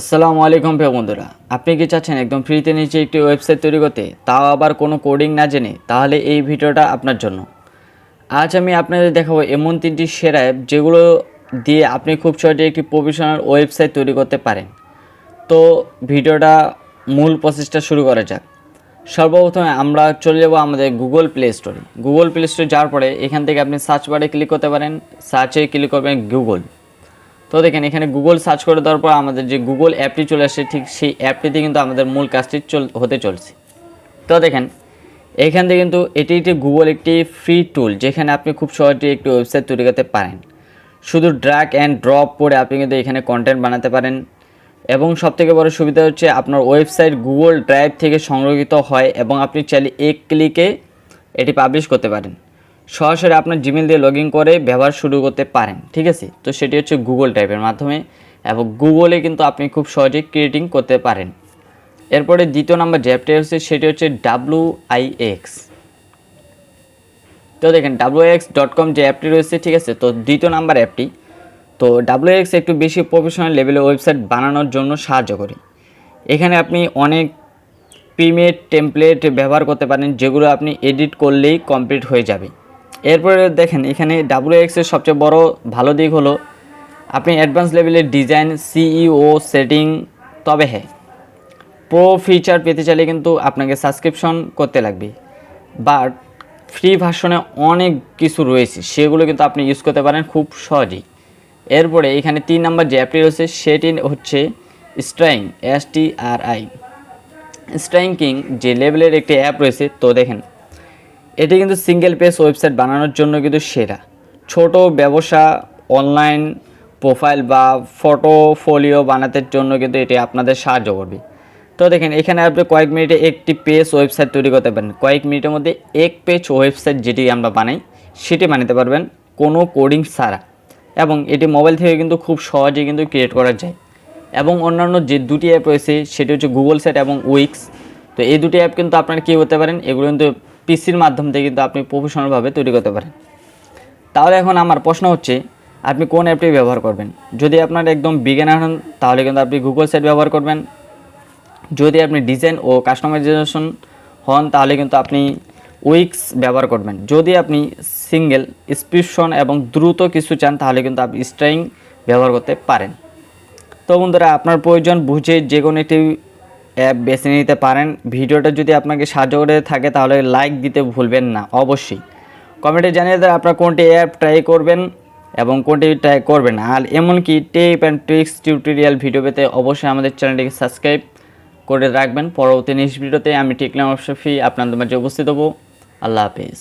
আসসালামু আলাইকুম প্রিয় বন্ধুরা। আপনি কি চাচ্ছেন একদম ফ্রিতে নিচে একটি ওয়েবসাইট তৈরি করতে? তাও আবার কোনো কোডিং না জেনে? তাহলে এই ভিডিওটা আপনার জন্য। আজ আমি আপনাদের দেখাবো এমন তিনটি সেরা অ্যাপ যেগুলো দিয়ে আপনি খুব সহজে একটি প্রফেশনাল ওয়েবসাইট তৈরি করতে পারেন। তো ভিডিওটা মূল প্রসেসটা শুরু করা যাক। সর্বপ্রথমে আমরা চলে যাব আমাদের গুগল প্লে স্টোরে গুগল প্লে স্টোরে যাওয়ার পরে এখান থেকে আপনি সার্চ বারে ক্লিক করতে পারেন। সার্চে ক্লিক করবেন গুগল তো দেখেন, এখানে গুগল সার্চ করে দেওয়ার পর আমাদের যে গুগল অ্যাপটি চলে আসছে, ঠিক সেই অ্যাপটিতে কিন্তু আমাদের মূল কাজটি চল হতে চলছে। তো দেখেন, এখান থেকে কিন্তু এটি একটি গুগল একটি ফ্রি টুল যেখানে আপনি খুব সহজে একটি ওয়েবসাইট তৈরি করতে পারেন। শুধু ড্র্যাগ অ্যান্ড ড্রপ করে আপনি কিন্তু এখানে কন্টেন্ট বানাতে পারেন। এবং সবথেকে বড় সুবিধা হচ্ছে আপনার ওয়েবসাইট গুগল ড্রাইভ থেকে সংরক্ষিত হয় এবং আপনি চাইলে এক ক্লিকে এটি পাবলিশ করতে পারেন। সরাসরি আপনার জিমেল দিয়ে লগ করে ব্যবহার শুরু করতে পারেন, ঠিক আছে? তো সেটি হচ্ছে গুগল টাইপের মাধ্যমে এবং গুগলে কিন্তু আপনি খুব সহজেই ক্রিয়েটিং করতে পারেন। এরপরে দ্বিতীয় নাম্বার যে অ্যাপটি হচ্ছে সেটি হচ্ছে ডাব্লু আই এক্স তো দেখেন ডাব্লু এক্স ডট কম যে অ্যাপটি রয়েছে, ঠিক আছে? তো দ্বিতীয় নাম্বার অ্যাপটি তো ডাব্লু এক্স একটু বেশি প্রফেশনাল লেভেলের ওয়েবসাইট বানানোর জন্য সাহায্য করে। এখানে আপনি অনেক প্রিমেড টেমপ্লেট ব্যবহার করতে পারেন, যেগুলো আপনি এডিট করলেই কমপ্লিট হয়ে যাবে। এরপরে দেখেন, এখানে ডাব্লু এক্সের সবচেয়ে বড় ভালো দিক হলো, আপনি অ্যাডভান্স লেভেলের ডিজাইন সিইও সেটিং তবে হ্যাঁ প্রো ফিচার পেতে চাইলে কিন্তু আপনাকে সাবস্ক্রিপশন করতে লাগবে। বাট ফ্রি ভার্সনে অনেক কিছু রয়েছে, সেগুলো কিন্তু আপনি ইউজ করতে পারেন খুব সহজেই। এরপরে এখানে তিন নাম্বার যে অ্যাপটি রয়েছে, সেটি হচ্ছে স্ট্রাইং এস টি আর আই স্ট্রাইং কিং যে লেভেলের একটি অ্যাপ রয়েছে, তো দেখেন এটি কিন্তু সিঙ্গেল পেজ ওয়েবসাইট বানানোর জন্য কিন্তু সেরা। ছোট ব্যবসা অনলাইন প্রোফাইল বা ফটোফোলিও বানাতে জন্য কিন্তু এটি আপনাদের সাহায্য করবে। তো দেখেন, এখানে আপনি কয়েক মিনিটে একটি পেজ ওয়েবসাইট তৈরি করতে পারেন। কয়েক মিনিটের মধ্যে এক পেজ ওয়েবসাইট যেটি আমরা বানাই, সেটি বানাতে পারবেন কোনো কোডিং ছাড়া। এবং এটি মোবাইল থেকে কিন্তু খুব সহজে কিন্তু ক্রিয়েট করা যায়। এবং অন্যান্য যে দুটি অ্যাপ রয়েছে, সেটি হচ্ছে গুগল সেট এবং উইক্স তো এই দুটি অ্যাপ কিন্তু আপনারা কী হতে পারেন, এগুলো কিন্তু পিসির মাধ্যম থেকে কিন্তু আপনি প্রফেশনালভাবে তৈরি করতে পারেন। তাহলে এখন আমার প্রশ্ন হচ্ছে, আপনি কোন অ্যাপটি ব্যবহার করবেন? যদি আপনার একদম বিজ্ঞানার হন, তাহলে কিন্তু আপনি গুগল সেট ব্যবহার করবেন। যদি আপনি ডিজাইন ও কাস্টমাইজেশন হন, তাহলে কিন্তু আপনি উইক্স ব্যবহার করবেন। যদি আপনি সিঙ্গেল স্পিপশন এবং দ্রুত কিছু চান, তাহলে কিন্তু আপনি স্ট্রাইং ব্যবহার করতে পারেন। তো বন্ধুরা, আপনার প্রয়োজন বুঝে যে কোনো একটি অ্যাপ বেছে নিতে পারেন। ভিডিওটা যদি আপনাকে সাহায্য করে থাকে, তাহলে লাইক দিতে ভুলবেন না, অবশ্যই। কমেন্টে জানিয়ে দেন আপনার কোনটি অ্যাপ ট্রাই করবেন এবং কোনটি ট্রাই করবেন। আর এমনকি tips and tricks tutorial video পেতে অবশ্যই আমাদের চ্যানেলটিকে সাবস্ক্রাইব করে রাখবেন। পরবর্তী নেক্সট ভিডিওতে আমি টিকলাম অবশ্যই আপনাদের মাঝে উপস্থিত হব। আল্লাহ হাফিজ।